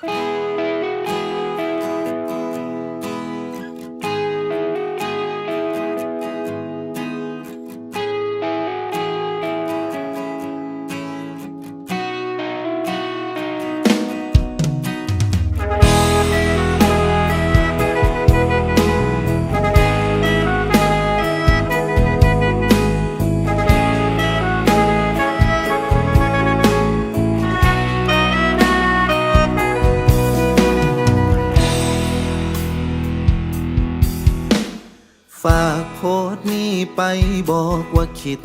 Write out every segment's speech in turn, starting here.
ฝ สต์นี้ไปบอกว่าคิด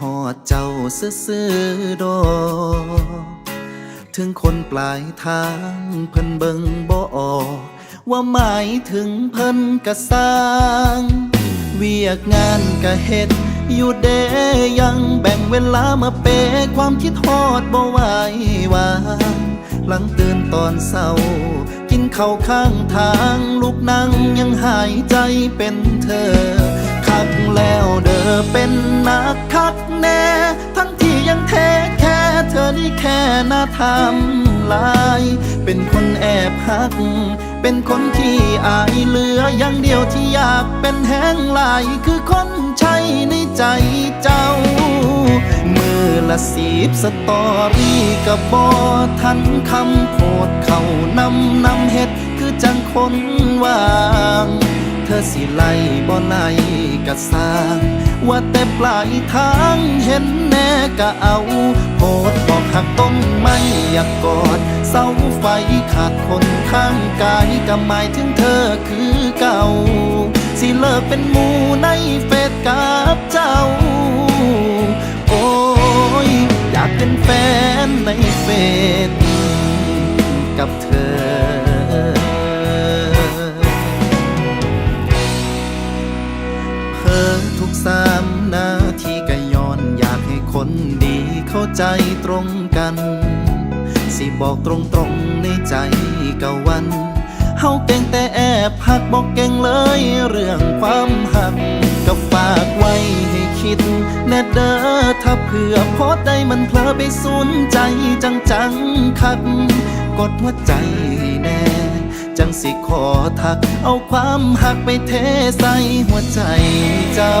หอดเจ้าซื่อๆดอกถึงคนปลายทางเพิ่นเบิงบ่ออกว่าหมายถึงเพิ่นกะสร้าง เวียกงานกะเฮ็ด อยู่เดยังแบ่งเวลามาเปยความคิดฮอดบ่ไหววางหลังตื่นตอนเศร้า กินข้าวข้างทาง ลูกนั่งยังหายใจเป็นเธอ คักแล้วเด้อเป็นนักคักแน่ ทั้งที่ยังแท้แค่เธอนี่แค่หน้าทำลาย เป็นคนแอบหัก เป็นคนที่อายเหลืออย่างเดียวที่อยากเป็นแห้งลายคือคนใช้ในใจเจ้า มือละสีบสตอรี่กับบอทันคำโพดเขานำนำเฮ็ดคือจังคนว่าง เธอสิไล่บ่ไล่กะสร้าง ว่าแต่ปลายทางเห็นแน่กะเอาโพดบอกหักต้นไม่อยากกอด เสาไฟขาดคนข้างกายก็หมายถึงเธอคือเก่า สิเลิกเป็นหมูในเฟซกับเจ้า โอ้ย อยากเป็นแฟนในเฟซกับเธอ ใจตรงกัน สิบอกตรงๆในใจกะวันเฮาเก่งแต่แอบหักบอกเก่งเลยเรื่องความหักก็ฝากไว้ให้คิดแน่เด้อถ้าเผื่อพสต์ใดมันเพลอไปสูนใจจังๆคักกดหัวใจให้แน่ จังสิขอทัก เอาความหักไปเทใส่หัวใจเจ้า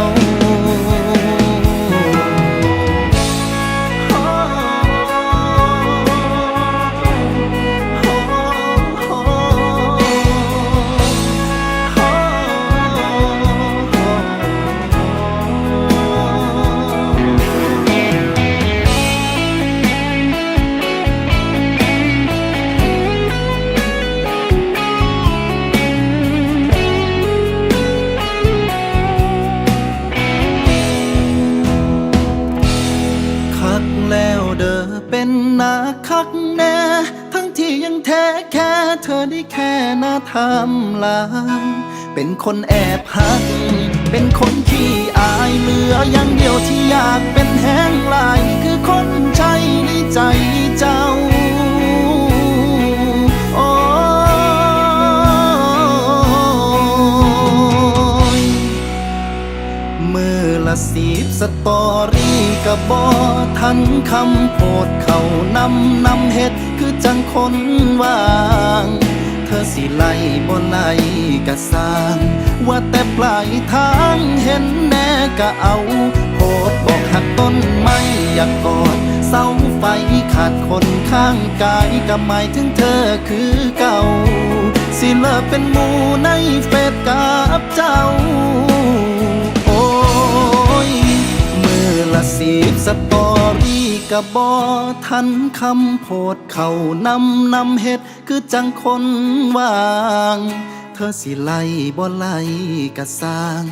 น้าทำลาย เป็นคนแอบหัก เป็นคนขี้อายเหลืออย่างเดียวที่อยากเป็นแห้งลาย คือคนใจในใจเจ้ามือละสีบสตอรี่กับบอทันคำโพดเขานำนำเฮ็ดคือจังคนว่าง เธอสิไล่บ่ไล่กะสร้าง ว่าแต่ปลายทางเห็นแน่กะเอาโพดบอกหักต้นไม่อยากกอดเสาไฟขาดคนข้างกายก็หมายถึงเธอคือเก่า สิเลิกเป็นหมูในเฟซกับเจ้า โอ้ยมือละสีบสตอ กะบอทันคำโพดเขานำนำเฮ็ดคือจังคนว่าง เธอสิไล่บ่ไล่กะสร้าง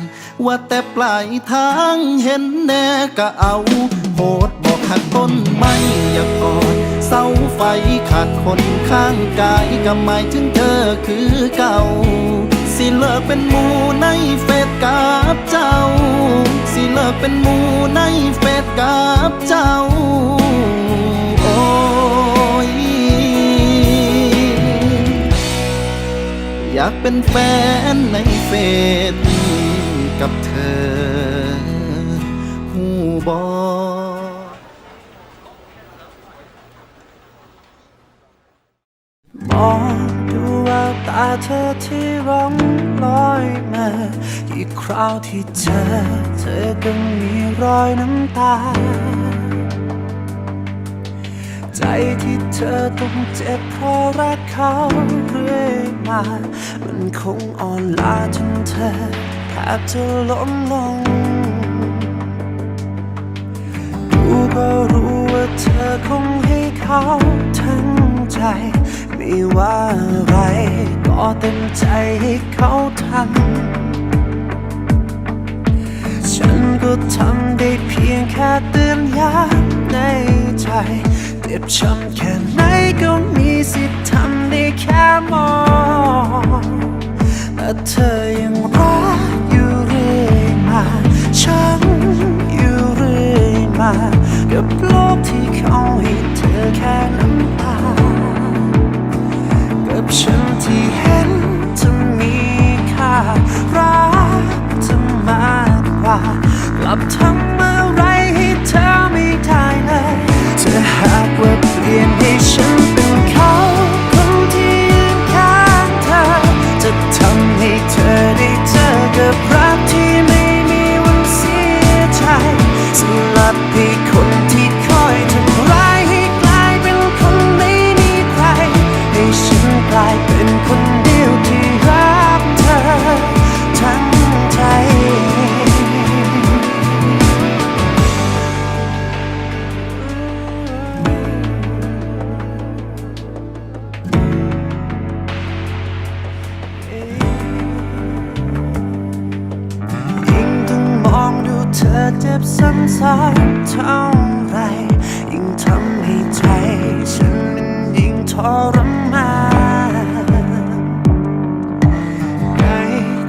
ว่าแต่ปลายทางเห็นแน่กะเอาโพดบอกหักต้นไม่อยากกอดเสาไฟขาดคนข้างกายก็หมายถึงเธอคือเก่า สิเลิกเป็นหมูในเฟซกับเจ้า สิเลิกเป็นหมูในเฟซกับเจ้า โอ้ย อยากเป็นแฟนในเฟซกับเธอหูบออง เธอที่ร้องลอยมาอีกคราวที่เจอเธอก็มีรอยน้ำตา ใจที่เธอต้องเจ็บเพราะรักเขาเรื่อยมา มันคงอ่อนล้าจนเธอแทบจะล้มลงดูก็รู้ว่าเธอคงให้เขาทั้งใจ ไม่ว่าอะไร พอเต็มใจให้เขาทำ ฉันก็ทำได้เพียงแค่เตือนย้ำในใจเจ็บช้ำแค่ไหนก็มีสิทธิ์ทำได้แค่มองและเธอ ซ้ำๆเท่าไรยิ่งทำให้ใจฉันมันยิ่งทรมานใน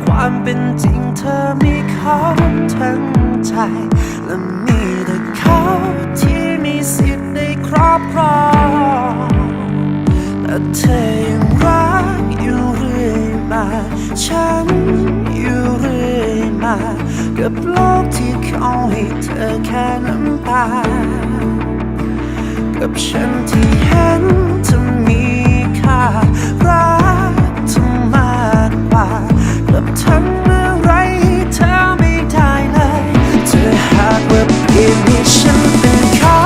ความเป็นจริงเธอมีเขาทั้งใจ และมีแต่เขาที่มีสิทธิ์ได้ครอบครองแต่เธอยังรักอยู่เรื่อยมาฉันอยู่ กับโลกที่เขาให้เธอแค่น้ำตา กับฉันที่เห็นเธอมีค่า รักเธอมากกว่ากลับทำอะไรให้เธอไม่ได้เลยเธอหากว่าเปลี่ยนให้ฉันเป็นเขา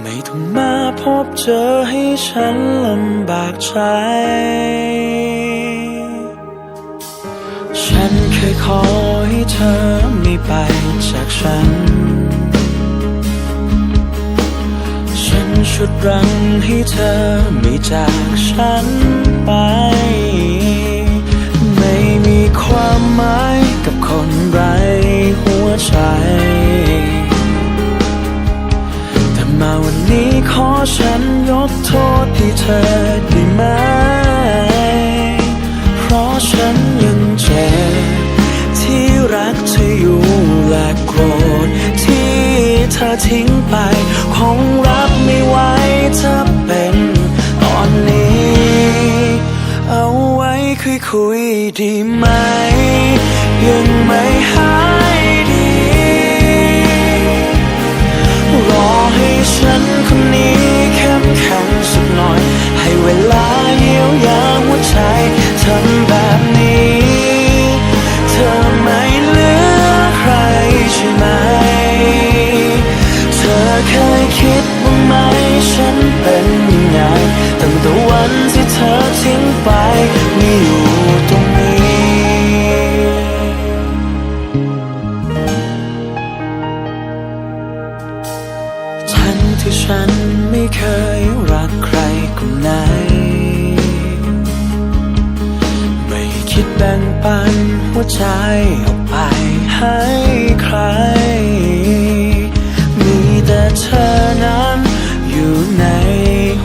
ไม่ต้องมาพบเจอให้ฉันลำบากใจ ฉันเคยขอให้เธอไม่ไปจากฉัน ฉันชุดรังให้เธอไม่จากฉันไปไม่มีความหมายกับคนไร้หัว ใจ แต่มาวันนี้ขอฉันยกโทษที่เธอได้ไหม เพราะฉันยังเจ็บที่รักเธออยู่และโกรธที่เธอทิ้งไป คงรับไม่ไหวจะเป็นตอนนี้ เอาไว้คุยคุยดีไหม ยังไม่หา ฉันคนนี้เข้มแข็งสักหน่อย ให้เวลาเยียวยาหัวใจทำแบบนี้ เธอไม่เหลือใครใช่ไหม เธอเคยคิดบ้างไหมฉันเป็นยังไงตั้งแต่วันที่เธอทิ้งไปไม่ ที่ฉันไม่เคยรักใครคนไหน ไม่คิดแบ่งปันหัวใจออกไปให้ใคร มีแต่เธอนั้นอยู่ใน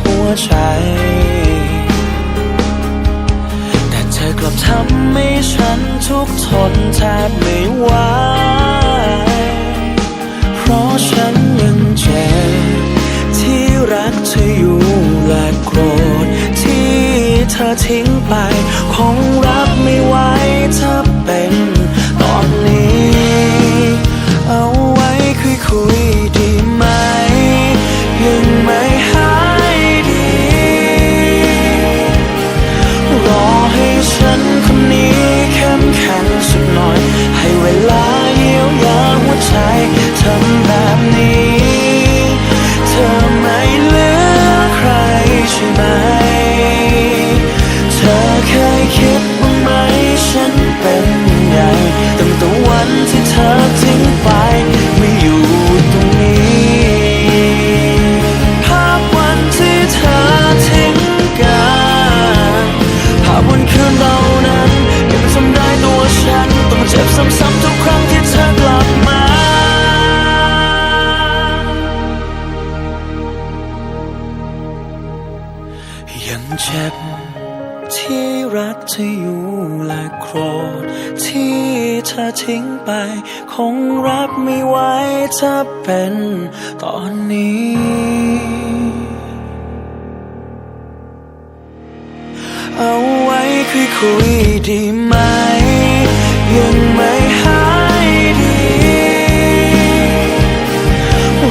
หัวใจ แต่เธอกลับทำให้ฉันทุกทนแทบไม่ไหว กเธออยู่และโกรธที่เธอทิ้งไป คงรับไม่ไหวถ้าเธอ ยังเจ็บที่รักเธออยู่และโกรธที่เธอทิ้งไป คงรับไม่ไหวถ้าเป็นตอนนี้ เอาไว้คุยคุยดีไหม ยังไม่หายดี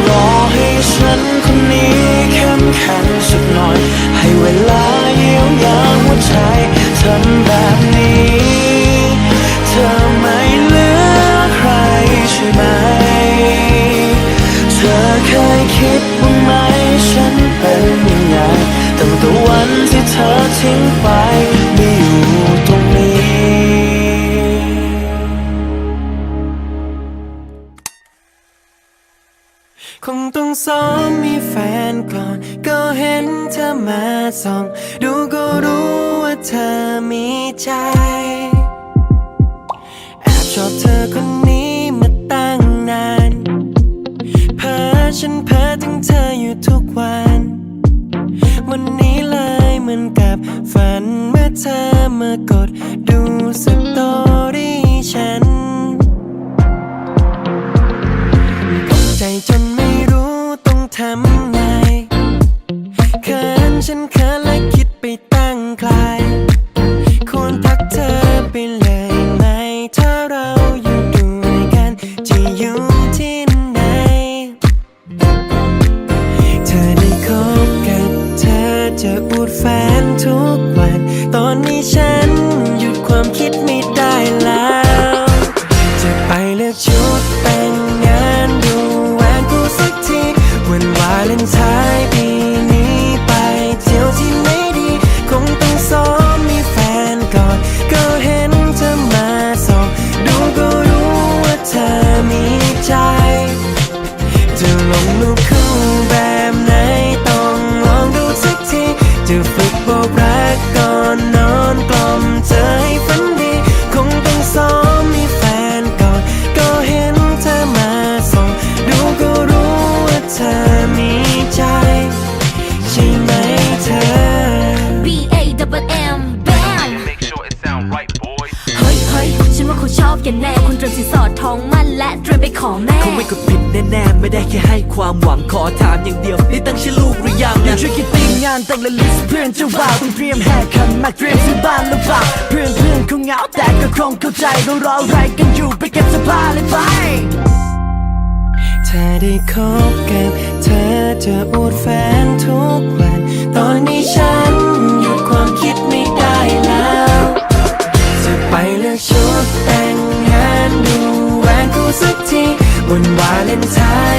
รอให้ฉันคนนี้เข้มแข็งสักหน่อย เวลา มีใจ แอบชอบเธอคนนี้มาตั้งนาน เพ้อฉันเพ้อถึงเธออยู่ทุกวัน วันนี้เลยเหมือนกับฝันเมื่อเธอมากดดูสต กันแน่คุณเตรียมสินสอดทองมั่นและเตรียมไปขอแม่คงไม่กดผิดแน่ๆไม่ได้แค่ให้ความหวังขอถามอย่างเดียวนี่ตั้งชื่อลูกหรือยังอย่ช่วยคิดติงงานแต่งและลิสต์เพื่อนจะว่าวต้องเตรียมแหกขันมาเตรียมซื้อบ้านหรือเปล่าเพื่อนเพื่อนคงเหงาแต่ก็คงเข้าใจเรารออะไรกันอยู่ไปเก็บเสื้อผ้าเลยไปถ้าได้คบกับเธอจะอวดแฟนทุกวัน ตอนนี้ฉันหยุดความคิดไม่ได้แล้ว จะไปเลือกชุด วั